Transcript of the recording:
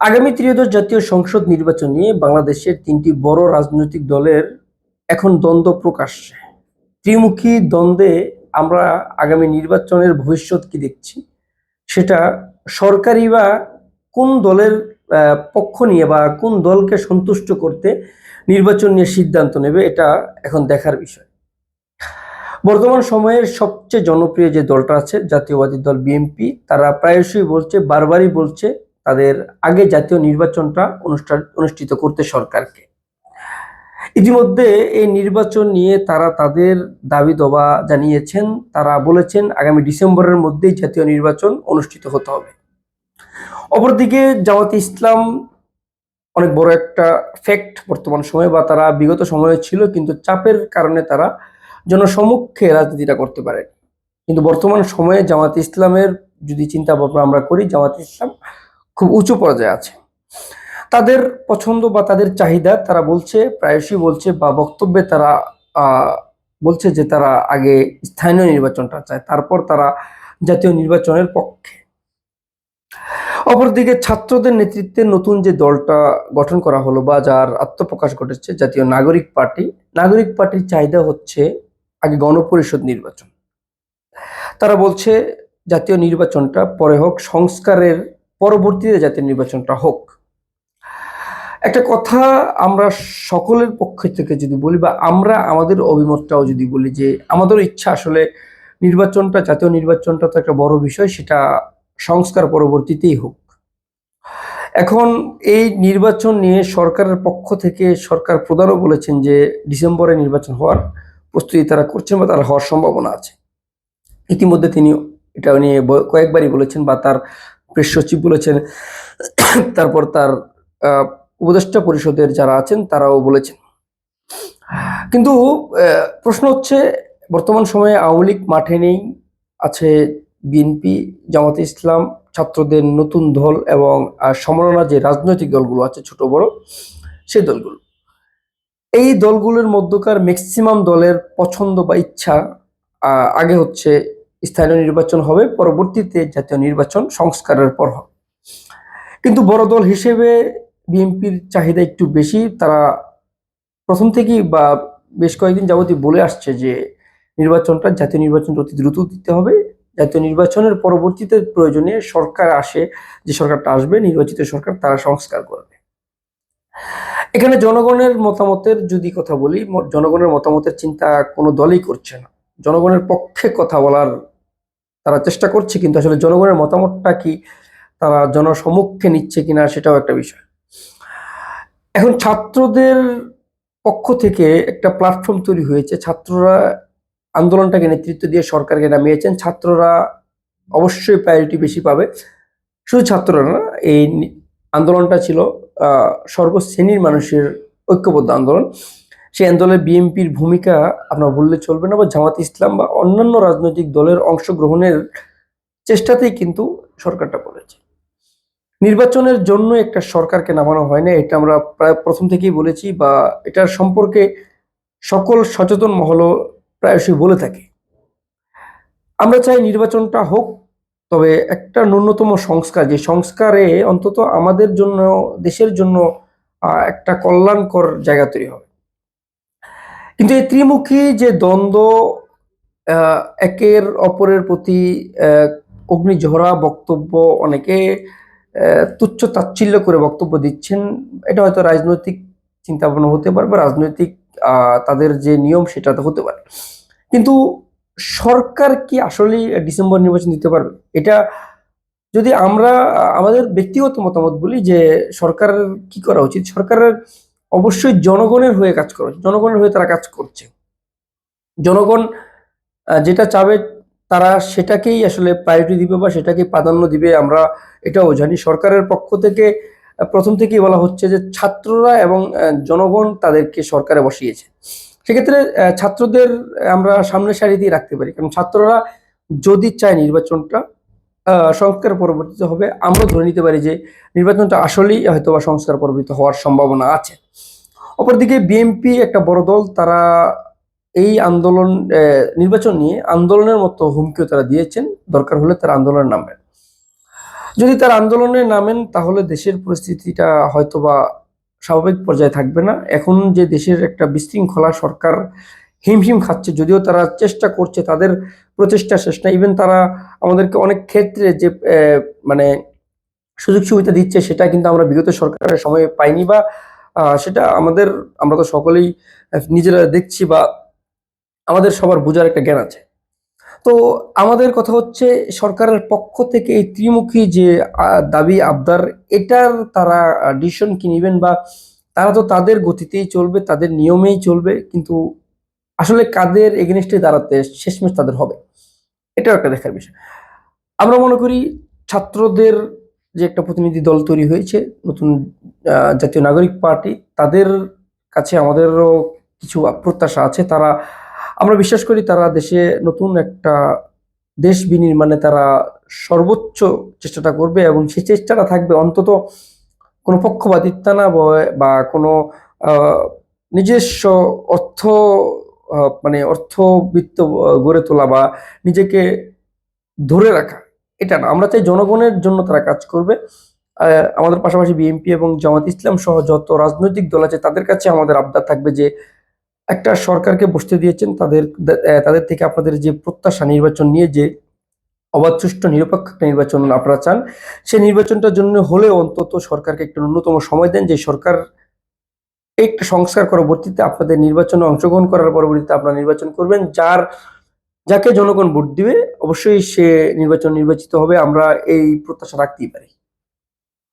আগামী ত্রিয়দশ জাতীয় সংসদ নির্বাচন নিয়ে বাংলাদেশের তিনটি বড় রাজনৈতিক দলের এখন দ্বন্দ্ব প্রকাশ্যে ত্রিমুখী দ্বন্দ্বে আমরা আগামী নির্বাচনের ভবিষ্যৎ কি দেখছি? সেটা সরকারি বা কোন দলের পক্ষ নিয়ে বা কোন দলকে সন্তুষ্ট করতে নির্বাচন নিয়ে সিদ্ধান্ত নেবে এটা এখন দেখার বিষয়। বর্তমান সময়ের সবচেয়ে জনপ্রিয় যে দলটা আছে, জাতীয়বাদী দল বিএনপি, তারা প্রায়শই বলছে, বারবারই বলছে তাদের আগে জাতীয় নির্বাচনটা অনুষ্ঠান, অনুষ্ঠিত করতে সরকারকে। ইতিমধ্যে এই নির্বাচন নিয়ে তারা তাদের দাবি দবা জানিয়েছেন, তারা বলেছেন আগামী ডিসেম্বরের মধ্যেই জাতীয় নির্বাচন অনুষ্ঠিত হতে হবে। অপরদিকে জামাতে ইসলাম অনেক বড় একটা ফ্যাক্ট বর্তমান সময়ে বা তারা বিগত সময়ে ছিল, কিন্তু চাপের কারণে তারা জনসমক্ষে রাজনীতিটা করতে পারে কিন্তু বর্তমান সময়ে জামাতে ইসলামের যদি চিন্তা ভাবনা আমরা করি, জামাতে ইসলাম খুব উঁচু পর্যায়ে আছে। তাদের পছন্দ বা তাদের চাহিদা তারা বলছে, প্রায়শই বলছে বা বক্তব্যে তারা বলছে যে তারা আগে স্থানীয় নির্বাচনটা চায়, তারপর তারা জাতীয় নির্বাচনের পক্ষে। অপরদিকে ছাত্রদের নেতৃত্বে নতুন যে দলটা গঠন করা হলো বা যার আত্মপ্রকাশ ঘটেছে, জাতীয় নাগরিক পার্টি, নাগরিক পার্টির চাহিদা হচ্ছে আগে গণপরিষদ নির্বাচন। তারা বলছে, জাতীয় নির্বাচনটা পরে হোক, সংস্কারের পরবর্তীতে জাতীয় নির্বাচনটা হোক। একটা কথা আমরা সকলের পক্ষ থেকে যদি বলি বা আমরা আমাদের অভিমতটাও যদি বলি যে আমাদের ইচ্ছা আসলে নির্বাচনটা, জাতীয় নির্বাচনটা তো একটা বড় বিষয়, সেটা সংস্কার পরবর্তীতেই হোক। এখন এই নির্বাচন নিয়ে সরকারের পক্ষ থেকে সরকার প্রধানও বলেছেন যে ডিসেম্বরে নির্বাচন হওয়ার প্রস্তুতি তারা করছেন বা তারা হওয়ার সম্ভাবনা আছে। ইতিমধ্যে তিনি এটা নিয়ে কয়েকবারই বলেছেন বা তার প্রেস সচিব বলেছেন, তারপর তার উপদেষ্টা পরিষদের যারা আছেন তারাও বলেছেন। কিন্তু প্রশ্ন হচ্ছে, বর্তমান সময়ে আওয়ামী লীগ মাঠে নেই, আছে বিএনপি, জামাতে ইসলাম, ছাত্রদের নতুন দল এবং সমন্বয় যে রাজনৈতিক দলগুলো আছে, ছোট বড়, সেই দলগুলো। এই দলগুলোর মধ্যকার ম্যাক্সিমাম দলের পছন্দ বা ইচ্ছা আগে হচ্ছে স্থানীয় নির্বাচন হবে, পরবর্তীতে জাতীয় নির্বাচন সংস্কারের পর হবে। কিন্তু বড় দল হিসেবে বিএনপির চাহিদা একটু বেশি। তারা প্রথম থেকেই বা বেশ কয়েকদিন যাবতীয় বলে আসছে যে, নির্বাচনটা, জাতীয় নির্বাচনটা অতি দ্রুত দিতে হবে। জাতীয় নির্বাচনের পরবর্তীতে প্রয়োজনে সরকার আসে, যে সরকারটা আসবে, নির্বাচিত সরকার তারা সংস্কার করবে। এখানে জনগণের মতামতের যদি কথা বলি জনগণের মতামতের চিন্তা কোনো দলই করছে না। জনগণের পক্ষে কথা বলার তারা চেষ্টা করছে, কিন্তু আসলে জনগণের মতামতটা কি, তারা জনসমক্ষে নিচ্ছে কিনা সেটাও একটা বিষয়। এখন ছাত্রদের পক্ষ থেকে একটা প্ল্যাটফর্ম তৈরি হয়েছে, ছাত্ররা আন্দোলনটাকে নেতৃত্ব দিয়ে সরকারকে নামিয়েছেন, ছাত্ররা অবশ্যই প্রায়োরিটি বেশি পাবে। শুধু ছাত্ররা না, এই আন্দোলনটা ছিল সর্বশ্রেণীর মানুষের ঐক্যবদ্ধ আন্দোলন। সেই আন্দোলনে বিএনপির ভূমিকা আপনার বললে চলবে না, বা জামাত ইসলাম বা অন্যান্য রাজনৈতিক দলের অংশগ্রহণের চেষ্টাতেই কিন্তু সরকারটা বলেছে। নির্বাচনের জন্য একটা সরকারকে নামানো হয় না, এটা আমরা প্রায় প্রথম থেকেই বলেছি, বা এটার সম্পর্কে সকল সচেতন মহলও প্রায়শই বলে থাকে। আমরা চাই নির্বাচনটা হোক, তবে একটা ন্যূনতম সংস্কার, যে সংস্কারে অন্তত আমাদের জন্য, দেশের জন্য একটা কল্যাণকর জায়গা তৈরি হবে। কিন্তু এই ত্রিমুখী যে দ্বন্দ্ব একের অপরের প্রতি অগ্নিঝরা বক্তব্য অনেকে তুচ্ছ তাচ্ছিল্য করে বক্তব্য দিচ্ছেন। এটা হয়তো রাজনৈতিক চিন্তা ভাবনা হতে পারে বা রাজনৈতিক তাদের যে নিয়ম সেটা তো হতে পারে। কিন্তু সরকার কি আসলেই ডিসেম্বর নির্বাচন দিতে পারবে? এটা যদি আমরা, আমাদের ব্যক্তিগত মতামত বলি যে সরকারের কি করা উচিত? সরকারের অবশ্যই জনগণের হয়ে কাজ করা, জনগণের হয়ে তারা কাজ করছে। জনগণ যেটা চাবে তারা সেটাকেই আসলে প্রায়োরিটি দিবে বা সেটাকেই প্রাধান্য দিবে। আমরা এটাও জানি, সরকারের পক্ষ থেকে প্রথম থেকেই বলা হচ্ছে যে ছাত্ররা এবং জনগণ তাদেরকে সরকারে বসিয়েছে। সেক্ষেত্রে ছাত্রদের আমরা সামনের সারিতেই রাখতে পারি। কারণ ছাত্ররা যদি চায় নির্বাচনটা সংস্কার পরবর্তীতে হবে। আমরা ধরে নিতে পারি যে নির্বাচনটা আসলেই হয়তো বা সংস্কার পরবর্তীতে হওয়ার সম্ভাবনা আছে। অপরদিকে বিএনপি একটা বড় দল, তারা এই আন্দোলন নির্বাচন নিয়ে আন্দোলনের মতো হুমকিও তারা দিয়েছেন। দরকার হলে তারা আন্দোলনে নামবেন। যদি তার আন্দোলনে নামেন, তাহলে দেশের পরিস্থিতিটা হয়তোবা স্বাভাবিক পর্যায়ে থাকবে না। এখন যে দেশের একটা বিশৃঙ্খলা সরকার হিমশিম খাচ্ছে, যদিও তারা চেষ্টা করছে, তাদের প্রচেষ্টা শেষ না ইভেন তারা আমাদেরকে অনেক ক্ষেত্রে যে মানে সুযোগ সুবিধা দিচ্ছে, সেটা কিন্তু আমরা বিগত সরকারের সময় পাইনি বা সেটা আমাদের, আমরা তো সকলেই নিজেরা দেখছি বা আমাদের সবার বোঝার একটা জ্ঞান আছে। তো আমাদের কথা হচ্ছে, সরকারের পক্ষ থেকে এই ত্রিমুখী যে দাবি, আবদার, এটার তারা ডিসিশন কি নেবেন বা তারা তো তাদের গতিতেই চলবে, তাদের নিয়মেই চলবে, কিন্তু আসলে কাদের এগেনস্টে দাঁড়াতে শেষমেশ তাদের হবে? এটাও একটা দেখার বিষয়। আমরা মনে করি ছাত্রদের যে একটা প্রতিনিধি দল তৈরি হয়েছে, নতুন জাতীয় নাগরিক পার্টি, তাদের কাছে আমাদেরও কিছু প্রত্যাশা আছে। তারা, আমরা বিশ্বাস করি তারা দেশে নতুন একটা দেশ বিনির্মাণে তারা সর্বোচ্চ চেষ্টাটা করবে এবং সেই চেষ্টাটা থাকবে অন্তত কোনো পক্ষপাতিত্ব না বা- কোনো নিজস্ব অর্থ মানে অর্থবিত্ত গড়ে তোলা বা নিজেকে ধরে রাখা, এটা না। আমরা চাই জনগণের জন্য তারা কাজ করবে। আমাদের পাশাপাশি বিএনপি এবং জামাত ইসলাম সহ যত রাজনৈতিক দল আছে, তাদের কাছে আমাদের আবদার থাকবে যে একটা সরকারকে বসতে দিয়েছেন। তাদের তাদের থেকে আপনাদের যে প্রত্যাশা নির্বাচন নিয়ে যে অবাধ নিরপেক্ষ নির্বাচন আপনারা চান, সেই নির্বাচনটার জন্য হলেও অন্তত সরকারকে একটু ন্যূনতম সময় দেন। যে সরকার একটা সংস্কার পরবর্তীতে আপনাদের নির্বাচনে অংশগ্রহণ করার পরবর্তীতে আপনারা নির্বাচন করবেন। যার, যাকে জনগণ ভোট দিবে, অবশ্যই সে নির্বাচন নির্বাচিত হবে। আমরা এই প্রত্যাশা রাখতেই পারি।